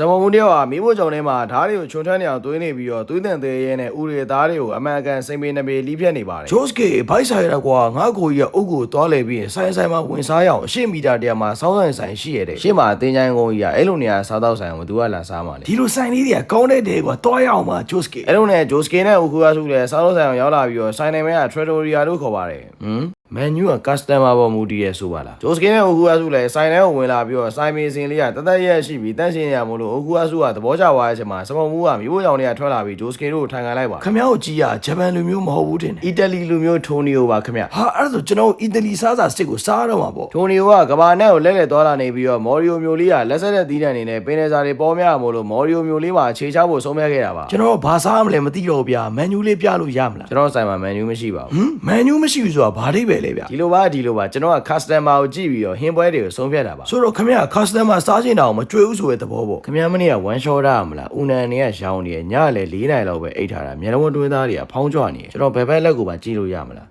ဇမုံမှုတယောက်ဟာမိဖို့ကြောင့်ထဲမှာဓားတွေကိုချွန်ထမ်းနေအောင်သွေးနေပြီးတော့သွေးတန်သေးရဲနဲ့ဥရေသားတွေကိုအမှန်ကန်စိမ့်ပေနှပေလိပြက်နေပါတယ်ဂျိုးစကေဘိုက်ဆိုင်ရကွာငါကိုကြီးကအုပ်ကိုသွားလဲပြီးရင်ဆိုင်ဆိုင်မှာဝင်စားရအောင်အရှိမီတာတရာမှာစောင်းဆိုင်ဆိုင်ရှိရတဲ့ရှေ့မှာအတင်းချိုင်းကုန်းကြီးကအဲ့လိုနေရာစားတော့ဆိုင်ကိုသူကလာစားမှလေဒီလိုဆိုင်လေးတွေကကောင်းတဲ့တဲကွာသွားရအောင်ပါဂျိုးစကေအဲ့လိုနဲ့ဂျိုစကင်နဲ့ဦးခူအဆုလည်းစားတော့ဆိုင်အောင်ရောက်လာပြီးတော့ဆိုင်နေမဲက Trattoria လို့ခေါ်ပါတယ်ဟမ် မန်နူးက customer ပေါ်မူတည်ရဲဆိုပါလားဂျိုစကင်နဲ့ဦးခူအဆုလည်းဆိုင်ထဲကိုဝင်လာပြီးတော့ဆိုင်မင်းစင်လေးကတသက်ရက်ရှိပြီးတန့်ရှင်းရမို့လို့ဦးခူအဆုကသဘောကျသွားတဲ့အချိန်မှာစမုံမှုကမြို့ရောင်တွေကထွက်လာပြီးဂျိုစကင်တို့ကိုထိုင်ခံလိုက်ပါခမ ्या ကိုကြည့်ရဂျပန်လူမျိုးမဟုတ်ဘူးတင်တယ်အီတလီလူမျိုးထိုနီယိုပါခင်ဗျဟာအဲ့ဒါဆိုကျွန်တော်အီတလီစားစာစစ်ကိုစားတော့မှာပေါ့ထိုနီယိုကကဘာနဲ့ကိုလဲလဲသွားလာနေပြီးတော့မော်ရီယိုမျိုးလေးကလက်ဆက်တဲ့သီးနှံနေနဲ့ပင်နေစာတွေပေါ်များမို့လို့မော်ရီယိုမျိုးလေးမှာခြေချဖို့ဆုံးဖြတ်ခဲ့တာပါကျွန်တော်ဘာစားမလဲမသိတော့ဘူးဗျာမန်နူးလေးပြလို့ရမလားကျွန်တော်ဆိုင်မှာမန်နူးမရှိပါဘူးဟမ်မန်နူးမရှိဘူးဆိုတာဘာအိဗယ်လဲဗျာဒီလိုပါဒီလိုပါကျွန်တော်က customer ကိုကြည့်ပြီးတော့ဟင်းပွဲတွေကိုဆုံးဖြတ်တာပါဆိုတော့ခမ ्या customer စားချင်တာကိုမကြွေဘူးဆိုတဲ့သဘောပေါ့ခင်ဗျားမနေ့က one shot ရမလားဦးနန်နေကရောင်းနေရညလည်း၄နိုင်လောက်ပဲအိတ်ထားတာမျက်လုံးတွင်းသားတွေကဖောင်းကြွနေတယ်ကျွန်တော်ဘယ်ဘက်လက်ကိုပါကြည့်လို့ရမလား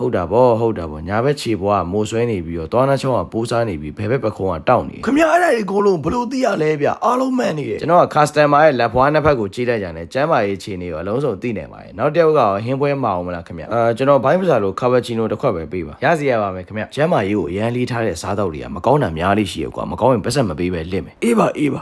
ဟုတ်တာဗောဟုတ်တာဗောညာဘက်ခြေဘွားကမိုးဆွဲနေပြီးတော့သွားနှချောင်းကပိုးစားနေပြီးဘယ်ဘက်ပခုံးကတောက်နေတယ်ခမ ्या အဲ့ဒါဒီအကုန်လုံးဘယ်လိုသိရလဲဗျာအားလုံးမှန်နေတယ်ကျွန်တော်က customer ရဲ့လက်ဘွားနှစ်ဖက်ကိုကြည့်လိုက်ကြတယ်ကျမ်းမာရေးခြေနေရောအလုံးစုံသိနေပါတယ်နောက်တစ်ယောက်ကရောဟင်းပွဲမအောင်မလားခင်ဗျအာကျွန်တော်ဘိုင်းပစာလိုကာဗချီနိုတစ်ခွက်ပဲပေးပါရစီရပါမယ်ခင်ဗျကျမ်းမာရေးကိုအရန်လေးထားတဲ့စားတော့တွေကမကောင်းတာများလေးရှိရကွာမကောင်းရင်ပတ်ဆက်မပေးပဲလစ်မယ်အေးပါအေးပါ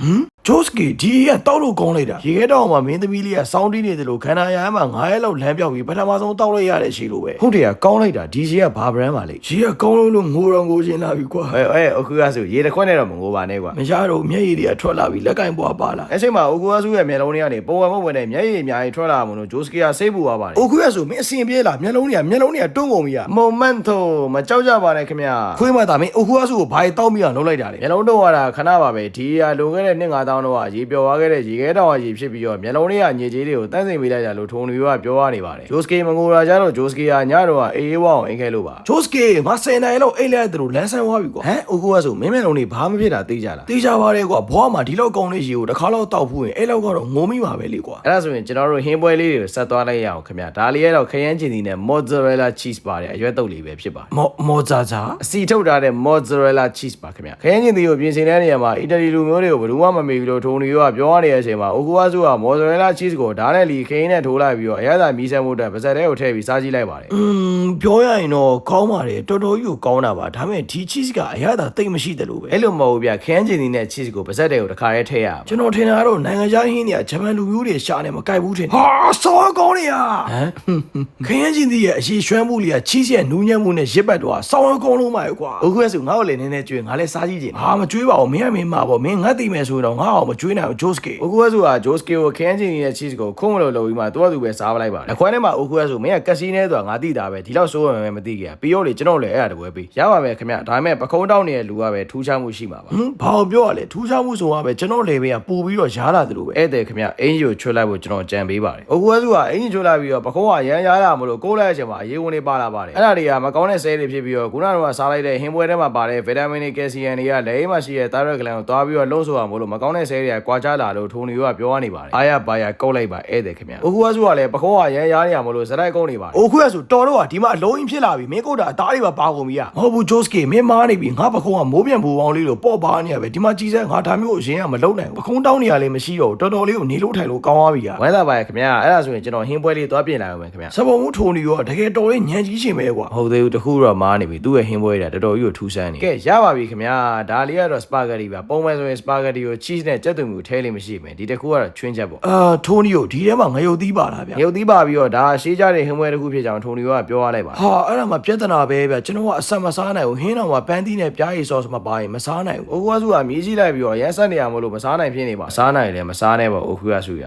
ဟမ် ဂျိုးစကီဒီကတောက်လို့ကောင်းလိုက်တာရေခဲတောက်မှာမင်းသမီးလေးကစောင်းတီးနေတယ်လို့ခန္ဓာရမ်းမှာ9ရက်လောက်လမ်းပြောက်ပြီးပထမဆုံးတောက်လိုက်ရတဲ့ရှိလို့ပဲဟုတ်တယ်ကကောင်းလိုက်တာဒီစီကဘာ brand ပါလဲရေကကောင်းလို့လို့ငိုတော့ငိုချင်လာပြီကွာအဲအဲအခုကဆိုရေတစ်ခွက်နဲ့တော့မငိုပါနဲ့ကွာမရတော့မျက်ရည်တွေကထွက်လာပြီးလက်ကင်ပွားပါလာအဲ့ချိန်မှာအိုကူအဆူရဲ့မျက်လုံးတွေကနေပုံဝံမဝင်တဲ့မျက်ရည်အများကြီးထွက်လာမှလို့ဂျိုစကီယာစိတ်ပူသွားပါတယ်အိုခုရဆိုမင်းအစင်ပြေးလာမျက်လုံးတွေကမျက်လုံးတွေကတွန်းကုန်ပြီอ่ะ momento မကြောက်ကြပါနဲ့ခင်ဗျာခွေးမသားမင်းအိုခုရဆိုကိုဘာတောက်မိအောင်လုပ်လိုက်တာလေမျက်လုံးတော့ရတာခဏပါပဲဒီဟာလိုခဲ့တဲ့နှစ်9000တော့ကရေပျော်သွားခဲ့တဲ့ရေခဲတောင်အရေဖြစ်ပြီးတော့မျက်လုံးတွေကညစ်ကြေးတွေကိုတန်းစင်ပေးလိုက်တာလို့ထုံလူကပြောရနေပါတယ်ဂျိုစကီမငိုရာကြတော့ဂျိုစကီယာညတော့ကအေးအေးဝအောင်အိမ်ခဲလို့ပါဂျိုးစကီငါစင်နိုင်လို့အိတ်လိုက်တယ်လို့လမ်းဆန်းသွားပြီကွာဟမ်အိုကူကဆိုမင်းမျက်လုံးတွေဘာမှဖြစ်တာသိကြလားတေးကြပါတယ်ကွာဘွားမှာဒီလောက်ကောင်းတဲ့ရေကိုတစ်ခါတော့တောက်ဖို့ရင်အဲ့လောက်ကတော့ငုံမိမှာပဲလေကွာအဲ့ဒါဆိုရင်ကျွန်တော်တို့ဟင်းပွဲလေးတွေကိုဆက်သွားလိုက်ရအောင်ခင်ဗျာဒါလေးကတော့ခရမ်းချင်စီနဲ့ mozzarella cheese ပါတဲ့အရွက်တုပ်လေးပဲဖြစ်ပါတယ်မော်မော်ဇာဇာအစီထုတ်ထားတဲ့ mozzarella cheese ပါခင်ဗျခရမ်းချင်စီကိုပြင်ဆင်တဲ့နေရာမှာအီတလီလူမျိုးတွေကိုဘယ်သူမှမမေ့ဘူးလို့ထုံနီရောကပြောရနေတဲ့အချိန်မှာအိုကူဝါစုက mozzarella cheese ကိုဓာတ်နဲ့လီခင်းနဲ့ထိုးလိုက်ပြီးတော့အရသာမီးစမ်းမှုအတွက်ပါဇက်ထဲကိုထည့်ပြီးစားကြည့်လိုက်ပါတယ်อืมပြောရရင်တော့ကောင်းပါတယ်တော်တော်ကြီးကိုကောင်းတာပါဒါပေမဲ့ဒီ cheese ကအရသာတိတ်မရှိတယ်လို့ပဲအဲ့လိုမဟုတ်ဘူးဗျခရမ်းချင်စီနဲ့ cheese ကိုပါဇက်ထဲကိုတစ်ခါတည်းထည့်ရအောင်ကျွန်တော်ထင်တာကတော့နိုင်ငံခြားဟင်းတွေကဂျပန်လူမျိုးတွေရှာနေမကြိုက်ဘူးထင်တယ်ဟာစောကောင်းနေရဟမ်ခရမ်းချင်းတီးရဲ့အရှိရွှမ်းမှုလေးက cheese ရဲ့နူးညံ့မှုနဲ့ရစ်ပတ်တော့စောင်းကောင်းလုံးပါရဲ့ကွာအိုကူကဆိုငါ့ကိုလည်းနည်းနည်းကြွေးငါလည်းစားကြည့်ချင်ဟာမကြွေးပါဘူးမင်းကမင်းမှာပေါ့မင်းငတ်တိမယ်ဆိုရင်တော့ငါ့အောင်မကြွေးနိုင်ဘူးဂျိုးစကေအိုကူကဆိုကဂျိုစကီကိုခရမ်းချင်စီနဲ့ cheese ကိုခုံးမလို့လုပ်ပြီးမှသူ့အတူပဲစားပလိုက်ပါတယ်အခွဲထဲမှာအိုကူကဆိုမင်းကကက်စီနဲဆိုတာငါသိတာပဲဒီလောက်စိုးရမယ်မသိကြပြီးတော့လေကျွန်တော်လည်းအဲ့ဒါတပွဲပေးရပါမယ်ခင်ဗျဒါပေမဲ့ပခုံးတောက်နေတဲ့လူကပဲထူးခြားမှုရှိမှာပါဟမ်ဘာကိုပြောရလဲထူးခြားမှုဆိုတာပဲကျွန်တော်လေဘေးကပူပြီးတော့ရားလာတယ်လို့ပဲဧည့်သည်ခင်ဗျအင်ဂျီကိုချွတ်လိုက်ဖို့ကျွန်တော်ကြံပေးပါတယ်အိုကူကဆိုကအင်ဂျီချွတ်လိုက်ပြီးတော့ပခုံးကရမ်းရတာမလို့ကိုးလိုက်တဲ့အချိန်မှာအရေးဝင်နေပါလာပါတယ်အဲ့ဒါတွေကမကောင်းတဲ့ဆဲတွေဖြစ်ပြီးတော့ခုနကတော့စားလိုက်တဲ့ဟင်းပွဲထဲမှာပါတဲ့ဗီတာမင်တွေကယ်ဆီယမ်တွေကလက်အိမ်မှာရှိတဲ့ thyroid gland ကိုသွားပြီးတော့လှုပ်ဆိုးအောင်မလို့မကောင်းတဲ့နဲ့ဆဲတွေကကွာကြလာလို့ထိုနီကပြောရနေပါတယ်အားရပါရကုတ်လိုက်ပါဧည့်သည်ခင်ဗျာအိုကူကဆိုကလည်းပခိုးကရန်ရားနေရမလို့ဇရိုက်ကုတ်နေပါတယ်အိုကူကဆိုတော်တော့ကဒီမှာအလုံးကြီးဖြစ်လာပြီမင်းကုတ်တာအသားတွေပါပါကုန်ပြီကမဟုတ်ဘူးဂျိုးစကေမင်းမားနေပြီငါပခိုးကမိုးပြန်ဘူပေါင်းလေးလို့ပေါ့ပါနေရပဲဒီမှာကြီးစဲငါဒါမျိုးအရင်ကမလုံနိုင်ဘူးပခုံးတောင်းနေရလည်းမရှိတော့တော်တော်လေးကိုနေလို့ထိုင်လို့ကောင်းသွားပြီကဝမ်းသာပါရခင်ဗျာအဲ့ဒါဆိုရင်ကျွန်တော်ဟင်းပွဲလေးသွားပြင်လာရမယ်ခင်ဗျာစပုံမှုထိုနီရောတကယ်တော်လေးညံကြီးရှင်ပဲကွာဟုတ်သေးဘူးတခုတော့မားနေပြီသူ့ရဲ့ဟင်းပွဲတွေကတော်တော်ကြီးကိုထူးဆန်းနေကဲရပါပြီခင်ဗျာဒါလေးကတော့စပါဂက်တီပါပုံမှန်ဆိုရင်စပါဂက်တီကို cheese နဲ့ကြက်သွန်မှုထဲလေးမရှိမယ်ဒီတစ်ခုကတော့ချွင်းချက်ပေါ့အာထိုးနီကိုဒီထဲမှာငရုတ်သီးပါလားဗျာရုပ်သီးပါပြီးတော့ဒါရှေးကြတဲ့ဟင်းပွဲတစ်ခုဖြစ်ကြောင်းထုံနီကပြောရလိုက်ပါဟာအဲ့ဒါမှပြဿနာပဲဗျာကျွန်တော်ကအဆက်မစားနိုင်ဘူးဟင်းတော်မှာပန်းသီးနဲ့ပြားရည်ဆော့စ်မပါရင်မစားနိုင်ဘူးအိုကူကစုကမြည်ကြည့်လိုက်ပြီးတော့ရမ်းဆက်နေရမလို့မစားနိုင်ဖြစ်နေပါစားနိုင်တယ်မစားနဲ့ပေါ့အိုကူကစုရ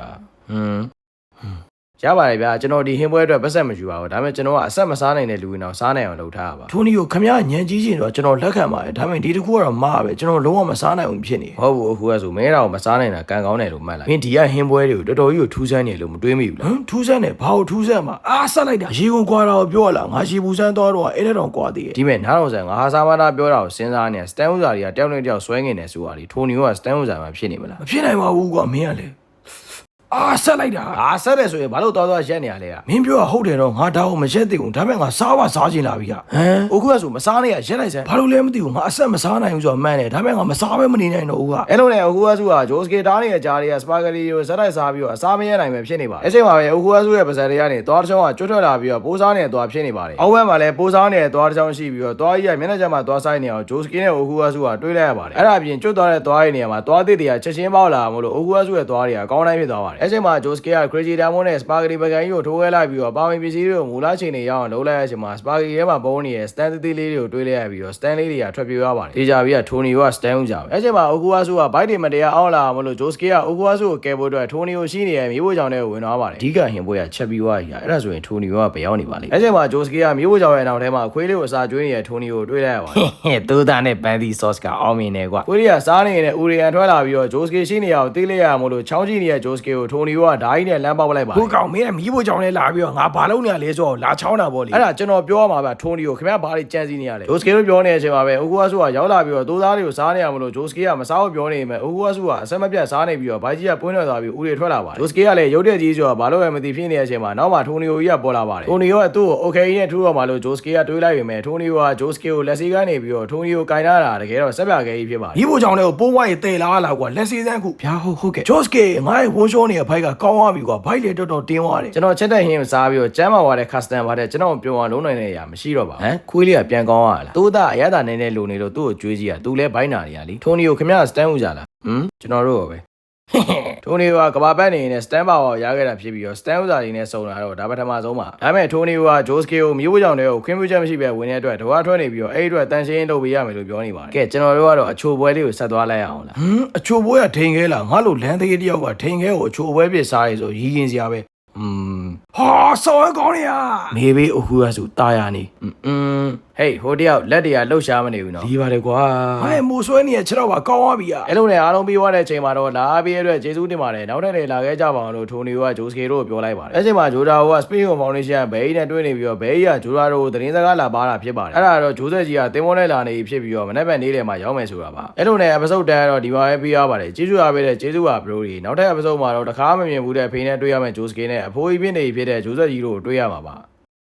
ဟွန်း ရပါတယ်ဗျာကျွန်တော်ဒီဟင်းပွဲအတွက်ပတ်ဆက်မယူပါဘူးဒါပေမဲ့ကျွန်တော်ကအဆက်မစားနိုင်တဲ့လူဝင်တော့စားနိုင်အောင်လုပ်ထားရပါထိုးနီကိုခမရညံကြီးရှင်တော့ကျွန်တော်လက်ခံပါတယ်ဒါပေမဲ့ဒီတစ်ခုကတော့မားပဲကျွန်တော်လုံးဝမစားနိုင်ဘူးဖြစ်နေမဟုတ်ဘူးအိုကူကစုမဲတော်မစားနိုင်တာကံကောင်းတယ်လို့မှတ်လိုက်မင်းဒီကဟင်းပွဲတွေကိုတော်တော်ကြီးကိုထူးဆန်းနေလို့မတွေးမိဘူးလားဟမ်ထူးဆန်းတယ်ဘာလို့ထူးဆန်းမှာအာဆက်လိုက်တာရေကုန်ကွာတာကိုပြောရလားငါရှီပူဆန်းသွားတော့အဲ့ဒါတော့ကွာသေးတယ်ဒီမဲ့နားတော်ဆန်ငါဟာစာမနာပြောတာကိုစဉ်းစားနေစတန်ဥစာတွေကတယောက်နဲ့တယောက်ဆွဲငင်နေဆိုတာဒီထိုနီကစတန်ဥစာမှဖြစ်နေမလားမဖြစ်နိုင်ပါဘူးကွာမင်းကလေ အာဆက်လိုက်တာအာဆက်တယ်ဆိုရင်ဘာလို့သွားသွားရက်နေရလဲကမင်းပြောတာဟုတ်တယ်တော့ငါတောင်းမရက်သေးဘူးဒါပေမဲ့ငါစားပါစားချင်လာပြီကဟမ်အခုကဆိုမစားနဲ့ရရက်လိုက်စမ်းဘာလို့လဲမသိဘူးငါအဆက်မစားနိုင်ဘူးဆိုတော့မှန်းတယ်ဒါပေမဲ့ငါမစားဘဲမနေနိုင်တော့ဘူးကအဲ့လိုနဲ့အခုကစုကဂျိုစကေတားနေတဲ့ကြားတွေကစပါဂက်တီကိုဇက်တိုက်စားပြီးတော့အစားမရနိုင်ပဲဖြစ်နေပါတယ်အဲ့ချိန်မှာပဲအခုကစုရဲ့ပါဇက်တွေကနေသွားတစ်ချောင်းကကျွတ်ထွက်လာပြီးတော့ပိုးစားနေတဲ့သွားဖြစ်နေပါတယ်အောက်ဘက်မှာလည်းပိုးစားနေတဲ့သွားတစ်ချောင်းရှိပြီးတော့သွားကြီးကမျက်နှာကျမှသွားဆိုင်နေအောင်ဂျိုစကေနဲ့အခုကစုကတွေးလိုက်ရပါတယ်အဲ့ဒါအပြင်ကျွတ်သွားတဲ့သွားရဲ့နေရာမှာသွားသစ်တွေကချက်ချင်းပေါက်လာမလို့အခုကစုရဲ့သွားတွေကအကောင်းတိုင်းဖြစ်သွားပါတယ်အဲ့ချိန်မှာဂျိုစကေက crazy diamond နဲ့ spaghetti ပကံကြီးကိုထိုးခဲလိုက်ပြီးတော့ပါဝင်ပစ္စည်းတွေကိုမူလချိန်တွေရအောင်လုပ်လိုက်ရချိန်မှာ spaghetti ထဲမှာပုံနေတဲ့ stand သေးသေးလေးတွေကိုတွေးလိုက်ရပြီးတော့ stand လေးတွေကထွက်ပြေးသွားပါတယ်တေချာပြီးကထိုနီက stand ဦးကြပဲအဲ့ချိန်မှာအခုကစုက bike တွေမတရားအောင်လာမလို့ဂျိုစကေကအခုကစုကိုကယ်ဖို့အတွက်ထိုနီကိုရှိနေရမြေဖို့ကြောင်တွေကိုဝင်သွားပါတယ်အဓိကဟင်ပွဲကချက်ပြီးသွားပြီအဲ့ဒါဆိုရင်ထိုနီကဘယ်ရောက်နေပါလိမ့်အဲ့ချိန်မှာဂျိုစကေကမြေဖို့ကြောင်ရဲ့နောက်ထဲမှာအခွေးလေးကိုအစာကျွေးနေတဲ့ထိုနီကိုတွေးလိုက်ရပါတယ်ဟဲ့သိုးသားနဲ့ပန်းသီး sauce ကအောင်မြင်တယ်ကွာကိုရီးယားစားနေနေတဲ့ဦးရီယန်ထွက်လာပြီးတော့ဂျိုစကေရှိနေရအောင်တေးလိုက်ရမို့လို့ချောင်းကြည့်နေတဲ့ဂျိုစကေကိုထိုနီရောကဓာကြီးနဲ့လမ်းပေါက်လိုက်ပါကိုကောင်မင်းကမီးဖို့ကြောင်လဲလာပြီးတော့ငါဘာလုပ်နေရလဲဆိုတော့လာချောင်းတာပေါ့လေအဲ့ဒါကျွန်တော်ပြောရမှာဗျထိုနီကိုခင်ဗျားဘာတွေကြံစည်နေရလဲဂျိုစကီတို့ပြောနေတဲ့အချိန်မှာပဲအိုကူအဆူကရောက်လာပြီးတော့သိုးသားတွေကိုစားနေရမလို့ဂျိုစကီကမစားဘူးပြောနေပေမဲ့အိုကူအဆူကအဆက်မပြတ်စားနေပြီးတော့ဘိုက်ကြီးကပွင့်ထွက်သွားပြီးဦးတွေထွက်လာပါတယ်ဂျိုစကီကလည်းရုတ်တဲ့ကြီးဆိုတော့ဘာလို့လဲမသိဖြစ်နေတဲ့အချိန်မှာနောက်မှထိုနီကိုကြီးကပေါ်လာပါတယ်ထိုနီရောကသူ့ကို OK နဲ့ထူတော့မှလို့ဂျိုစကီကတွေးလိုက်ပေမဲ့ထိုနီရောကဂျိုစကီကိုလက်စီကနေပြီးတော့ထိုနီကိုကင်ထားတာတကယ်တော့ဆက်ပြခဲကြီးဖြစ်ပါတယ်ဒီဘိုးကြောင်တွေကိုပိုးဝိုင်းရေတဲလာလာကွာလက်စီစမ်းခုဗျာဟုတ်ဟုတ်ကဲ့ဂျိုစကီငါ့ရဲ့ဝန်ရှောနေတဲ့ဘိုက်ကကောင်းသွားပြီကွာဘိုက်လေတော်တော်တင်းသွားတယ်ကျွန်တော်ချက်တဲ့ဟင်းစားပြီးတော့ကျမ်းမာသွားတဲ့ custom ပါတဲ့ကျွန်တော်ပြောအောင်လုံးနိုင်တဲ့အရာမရှိတော့ပါဘူးဟမ်ခွေးလေးကပြန်ကောင်းရလားတိုးသားအရသာနေနေလိုနေလို့သူ့ကိုကြွေးကြည့်ရသူလည်းဘိုင်းနာနေရလीထိုနီကိုခင်ဗျားစတန်ဦးကြလားဟမ်ကျွန်တော်တို့ရောပဲ ထိုနီကကဘာပတ်နေနေစတန်ပါဝါရခဲ့တာဖြစ်ပြီးတော့စတန်ဥစာတွေနဲ့စုံလာတော့ဒါပထမဆုံးပါဒါပေမဲ့ထိုနီကဂျိုစကေကိုမျိုးကြောင်တွေကိုခွင့်ပြုချက်မရှိပဲဝင်တဲ့အတွက်တဝါထွက်နေပြီးတော့အဲ့ဒီအတွက်တန်ရှင်းလုပ်ပေးရမယ်လို့ပြောနေပါတယ်ကဲကျွန်တော်တို့ကတော့အချိုပွဲလေးကိုဆက်သွားလိုက်ရအောင်လား ဟမ်အချိုပွဲကထိန်ခဲလားငါလိုလမ်းသေးတယောက်ကထိန်ခဲကိုအချိုပွဲပြစ်စားရဲဆိုရီးရင်စရာပဲ อืม ဟာဆောင်းကောင်းနေရ မေဘေးအခုကဆိုတာယာနေอืม ဟေးဟိုတယောက်လက်တွေကလှုပ်ရှားမနေဘူးနော်ဒီပါတယ်ကွာဟဲ့မိုးဆွဲနေရခြေတော့ကကောင်းသွားပြီอ่ะအဲ့လိုနဲ့အားလုံးပြီးသွားတဲ့အချိန်မှာတော့လာအားပေးရတဲ့ကျေးဇူးတင်ပါတယ်နောက်ထပ်လည်းလာခဲ့ကြပါအောင်လို့ထိုနီကဂျိုစကေတို့ကိုပြောလိုက်ပါတယ်အဲ့ချိန်မှာဂျိုဒါကစပေးကိုဖောင်ဒေးရှင်းဘဲကြီးနဲ့တွေ့နေပြီးတော့ဘဲကြီးကဂျိုဒါတို့ကိုသတင်းစကားလာပါတာဖြစ်ပါတယ်အဲ့ဒါတော့ဂျိုးဆက်ကြီးကတင်မောနဲ့လာနေဖြစ်ပြီးတော့မနေ့ကနေ့လယ်မှာရောက်မယ်ဆိုတာပါအဲ့လိုနဲ့ episode 10ကတော့ဒီမှာပဲပြီးရပါတယ်ကျေးဇူးအားပေးတဲ့ကျေးဇူးပါဘရိုဒီနောက်ထပ် episode မှာတော့တခါမမြင်ဘူးတဲ့အဖေနဲ့တွေ့ရမယ်ဂျိုစကေနဲ့အဖိုးကြီးဖြစ်နေဖြစ်တဲ့ဂျိုးဆက်ကြီးတို့ကိုတွေ့ရမှာပါ